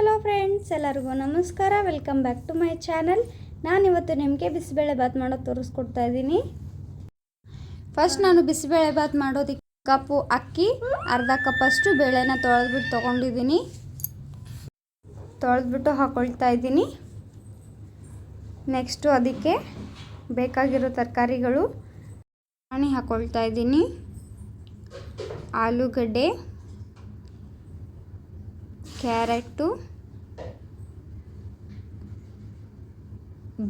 Hello friends, ಎಲ್ಲರಿಗೂ ನಮಸ್ಕಾರ. Welcome back to my channel. ನಾನಿವತ್ತು ನಿಮಗೆ ಬಿಸಿಬೇಳೆ ಬಾತ್ ಮಾಡೋದು ತೋರಿಸ್ಕೊಡ್ತಾ ಇದ್ದೀನಿ. ಫಸ್ಟ್ ನಾನು ಬಿಸಿಬೇಳೆ ಬಾತ್ ಮಾಡೋದಕ್ಕೆ ಕಪ್ಪು ಅಕ್ಕಿ, ಅರ್ಧ ಕಪ್ಪಷ್ಟು ಬೇಳೆನ ತೊಳೆದ್ಬಿಟ್ಟು ತೊಗೊಂಡಿದ್ದೀನಿ. ತೊಳೆದ್ಬಿಟ್ಟು ಹಾಕೊಳ್ತಾ ಇದ್ದೀನಿ. ನೆಕ್ಸ್ಟು ಅದಕ್ಕೆ ಬೇಕಾಗಿರೋ ತರಕಾರಿಗಳು. ಹಾಕೊಳ್ತಾ ಇದ್ದೀನಿ. ಆಲೂಗಡ್ಡೆ. ಕ್ಯಾರೆಟು,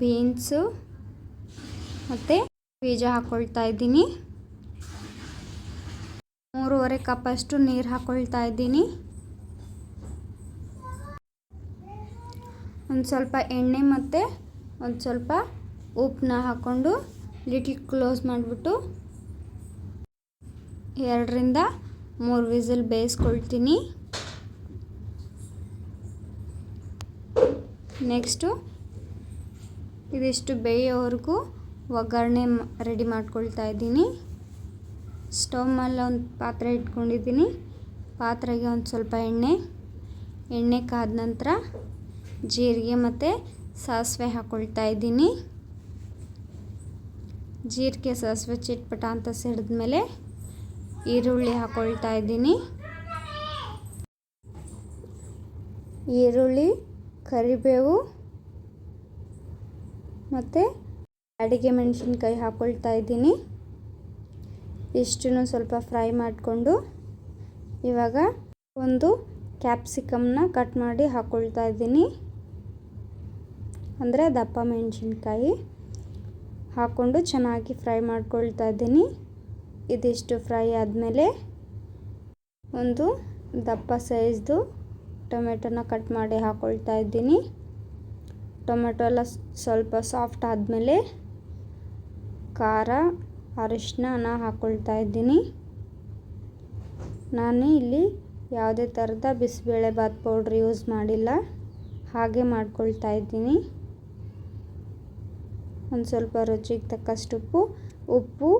ಬೀನ್ಸು ಮತ್ತು ಬೀಜ ಹಾಕ್ಕೊಳ್ತಾ ಇದ್ದೀನಿ. ಮೂರುವರೆ ಕಪ್ಪಷ್ಟು ನೀರು ಹಾಕ್ಕೊಳ್ತಾ ಇದ್ದೀನಿ. ಒಂದು ಸ್ವಲ್ಪ ಎಣ್ಣೆ ಮತ್ತು ಒಂದು ಸ್ವಲ್ಪ ಉಪ್ಪನ್ನ ಹಾಕ್ಕೊಂಡು ಲಿಟ್ಲ್ ಕ್ಲೋಸ್ ಮಾಡಿಬಿಟ್ಟು ಎರಡರಿಂದ ಮೂರು ವಿಸಿಲ್ ಬೇಯಿಸ್ಕೊಳ್ತೀನಿ. ನೆಕ್ಸ್ಟು ಇದಿಷ್ಟು ಬೇಯೋವರೆಗೂ ಒಗ್ಗರಣೆ ರೆಡಿ ಮಾಡ್ಕೊಳ್ತಾ ಇದ್ದೀನಿ. ಸ್ಟವ್ ಮೇಲೆ ಒಂದು ಪಾತ್ರೆ ಇಟ್ಕೊಂಡಿದ್ದೀನಿ. ಪಾತ್ರೆಗೆ ಒಂದು ಸ್ವಲ್ಪ ಎಣ್ಣೆ ಎಣ್ಣೆ ಕಾದ ನಂತರ ಜೀರಿಗೆ ಮತ್ತು ಸಾಸಿವೆ ಹಾಕ್ಕೊಳ್ತಾ ಇದ್ದೀನಿ. ಜೀರಿಗೆ, ಸಾಸಿವೆ, ಚಿಟ್ಪಟ ಅಂತ ಸಿಡಿದ್ಮೇಲೆ ಈರುಳ್ಳಿ ಹಾಕ್ಕೊಳ್ತಾ ಇದ್ದೀನಿ. ಈರುಳ್ಳಿ ಕರಿಬೇವು ಮತ್ತು ಅಡಿಗೆ ಮೆಣಸಿನ್ಕಾಯಿ ಹಾಕ್ಕೊಳ್ತಾ ಇದ್ದೀನಿ. ಇಷ್ಟನ್ನು ಸ್ವಲ್ಪ ಫ್ರೈ ಮಾಡಿಕೊಂಡು ಇವಾಗ ಒಂದು ಕ್ಯಾಪ್ಸಿಕಮ್ನ ಕಟ್ ಮಾಡಿ ಹಾಕ್ಕೊಳ್ತಾ ಇದ್ದೀನಿ. ಅಂದರೆ ದಪ್ಪ ಮೆಣಸಿನ್ಕಾಯಿ ಹಾಕ್ಕೊಂಡು ಚೆನ್ನಾಗಿ ಫ್ರೈ ಮಾಡ್ಕೊಳ್ತಾ ಇದ್ದೀನಿ. ಇದಿಷ್ಟು ಫ್ರೈ ಆದಮೇಲೆ ಒಂದು ದಪ್ಪ ಸೈಜ್ದು ಟೊಮೆಟೊನ ಕಟ್ ಮಾಡಿ ಹಾಕ್ಕೊಳ್ತಾ ಇದ್ದೀನಿ. ಟೊಮೆಟೊ ಎಲ್ಲ ಸ್ವಲ್ಪ ಸಾಫ್ಟ್ ಆದಮೇಲೆ ಖಾರ ಅರಿಶಿನ ಹಾಕ್ಕೊಳ್ತಾ ಇದ್ದೀನಿ. ನಾನು ಇಲ್ಲಿ ಯಾವುದೇ ಥರದ ಬಿಸಿಬೇಳೆ ಬಾತ್ ಪೌಡ್ರ್ ಯೂಸ್ ಮಾಡಿಲ್ಲ. ಹಾಗೆ ಮಾಡ್ಕೊಳ್ತಾ ಇದ್ದೀನಿ. ಒಂದು ಸ್ವಲ್ಪ ರುಚಿಗೆ ತಕ್ಕಷ್ಟು ಉಪ್ಪು ಉಪ್ಪು,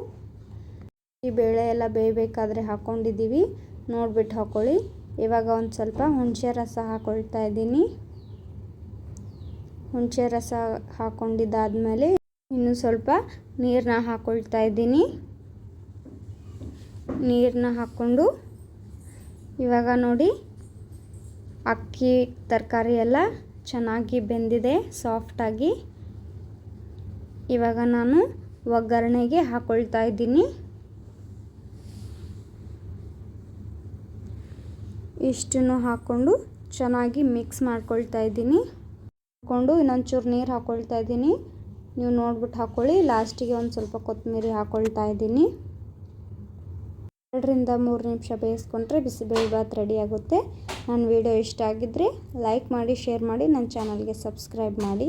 ಈ ಬೇಳೆ ಎಲ್ಲ ಬೇಯಬೇಕಾದ್ರೆ ಹಾಕ್ಕೊಂಡಿದ್ದೀವಿ ನೋಡ್ಬಿಟ್ಟು ಹಾಕ್ಕೊಳ್ಳಿ ಇವಾಗ ಒಂದು ಸ್ವಲ್ಪ ಹುಣಸೆ ರಸ ಹಾಕೊಳ್ತಾ ಇದ್ದೀನಿ. ಹುಣಸೆ ರಸ ಹಾಕ್ಕೊಂಡಿದ್ದಾದಮೇಲೆ ಇನ್ನು ಸ್ವಲ್ಪ ನೀರನ್ನ ಹಾಕ್ಕೊಳ್ತಾ ಇದ್ದೀನಿ. ನೀರನ್ನ ಹಾಕ್ಕೊಂಡು ಇವಾಗ ನೋಡಿ ಅಕ್ಕಿ, ತರಕಾರಿ ಎಲ್ಲ ಚೆನ್ನಾಗಿ ಬೆಂದಿದೆ, ಸಾಫ್ಟಾಗಿ. ಇವಾಗ ನಾನು ಒಗ್ಗರಣೆಗೆ ಹಾಕ್ಕೊಳ್ತಾ ಇದ್ದೀನಿ. ಇಷ್ಟನ್ನು ಹಾಕ್ಕೊಂಡು ಚೆನ್ನಾಗಿ ಮಿಕ್ಸ್ ಮಾಡ್ಕೊಳ್ತಾ ಇದ್ದೀನಿ. ಹಾಕ್ಕೊಂಡು ಇನ್ನೊಂಚೂರು ನೀರು ಹಾಕ್ಕೊಳ್ತಾ ಇದ್ದೀನಿ. ನೀವು ನೋಡ್ಬಿಟ್ಟು ಹಾಕ್ಕೊಳ್ಳಿ ಲಾಸ್ಟಿಗೆ ಒಂದು ಸ್ವಲ್ಪ ಕೊತ್ತಂಬರಿ ಹಾಕ್ಕೊಳ್ತಾ ಇದ್ದೀನಿ. ಎರಡರಿಂದ ಮೂರು ನಿಮಿಷ ಬೇಯಿಸ್ಕೊಂಡ್ರೆ ಬಿಸಿಬೇಳೆ ರೆಡಿ ಆಗುತ್ತೆ. ನನ್ನ ವಿಡಿಯೋ ಇಷ್ಟ ಆಗಿದ್ದರೆ ಲೈಕ್ ಮಾಡಿ ಶೇರ್ ಮಾಡಿ ನನ್ನ ಚಾನಲ್ಗೆ ಸಬ್ಸ್ಕ್ರೈಬ್ ಮಾಡಿ.